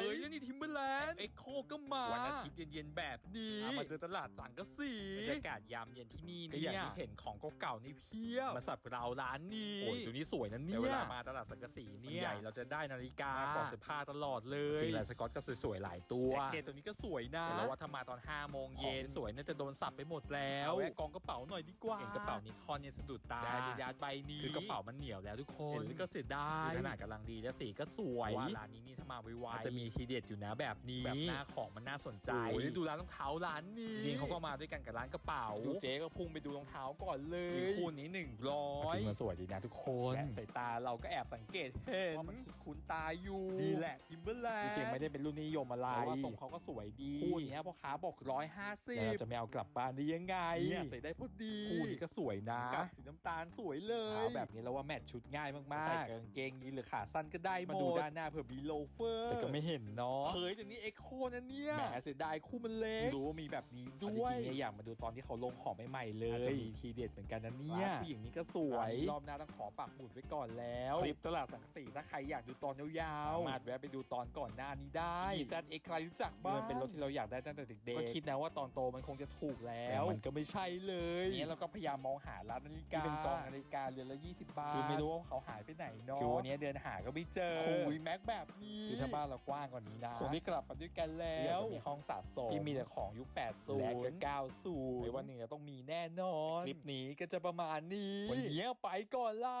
เฮ้ยนี่ทิม เบอร์แลนด์เอ็กโคก็มา วันอาทิตย์เย็นๆแบบนี้มาเดินตลาดสังกะสีบรรยากาศยามเย็นที่นี่เนี่ยก็อย่างที่เห็นของเก่าๆนี่เพียบมาสับเราร้านนี้โอ้ยตัวนี้สวยนะเนี่ยเวลามาตลาดสังกะสีเนี่ยใหญ่เราจะได้นาฬิกาก่อนเสื้อผ้าตลอดเลยจริงๆแล้วสกอตก็สวยๆหลายตัวแจ็คเก็ตตัวนี้ก็สวยนะแต่เราว่าถ้ามาตอน5โมงเย็นสวยน่าจะโดนสับไปหมดแล้วแวะกองกระเป๋าหน่อยดีกว่าเห็นกระเป๋านิคอนเนี่ยสะดุดตาได้ยาดใบนี้คือกระเป๋ามันเหนียวแล้วทุกคนเห็นแล้วก็เสียดายขนาดกำลังดีและสีก็สวยว่าร้านนี้นี่ถ้ามาไวๆจะมีทีเด็ดอยู่นะแบบนี้แบบหน้าของมันน่าสนใจโอ้ยดูร้านรองเท้าร้านนี้จริงเขาก็มาด้วยกันกับร้านกระเป๋าดูเจ๊ก็พุ่งไปดูรองเท้าก่อนเลยคู่นี้หนึ่งร้อยจริงมันสวยดีนะทุกคนสายตาเราก็แอบสังเกตเห็นว่ามันคุ้นตาอยู่นี่แหละทิมเบอร์แลนด์จริงไม่ได้เป็นรุ่นนิยมอะไรแต่ว่าทรงเขาก็สวยดีคู่นี้พ่อค้าบอกร้อยห้าสิบจะไม่เอากลับบ้านได้ยังไงเนี่ยใส่ได้พอดีคู่นี้ก็สวยนะกับสีน้ำตาลสวยเลยแบบนี้แล้วว่าแมทชุดง่ายมากๆใส่กางเกงยีนหรือขาสั้นก็ได้มาดูด้านหน้าเผื่อมีโลเฟอร์แต่ก็ไม่เห็นเนาะเฮ้ยแต่นี่เอ็กโคนะเนี่ยแหมเสียดายคู่มันเล็กรู้ว่ามีแบบนี้ด้วยจริงๆเนี่ยอยากมาดูตอนที่เขาลงของใหม่ๆเลยจะมีทีเด็ดเหมือนกันนะเนี่ยผู้หญิงนี้ก็สวยรอบหน้าต้องขอปักหมุดไว้ก่อนแล้วคลิปตลาดสังกะสีถ้าใครอยากดูตอนยาวๆสามารถแวะไปดูตอนก่อนหน้านี้ได้แซดเอ็กใครรู้จักบ้างมันเป็นรถที่เราอยากได้ตั้งแต่เด็กๆก็คิดนะว่าตอนโตมันคงจะถูกแล้วมันก็ไม่ใช่เลยเนี่ยเราก็พยายามมองหาร้านนาฬิกาที่เป็นกล่องนาฬิกาเรือนละ20บาทคือไม่รู้ว่าเขาหายไปไหนเนาะคือวันนี้เดินหาก็ไม่เจอคุยแม็กแบบนี้คือถ้าบ้านเรากว้างกว่านี้นะคงได้กลับมาด้วยกันแล้วมีห้องสะสมที่มีแต่ของยุค 80 และก็90ในวันหนึ่งจะต้องมีแน่นอน คลิปนี้ก็จะประมาณนี้ วันนี้ไปก่อนละ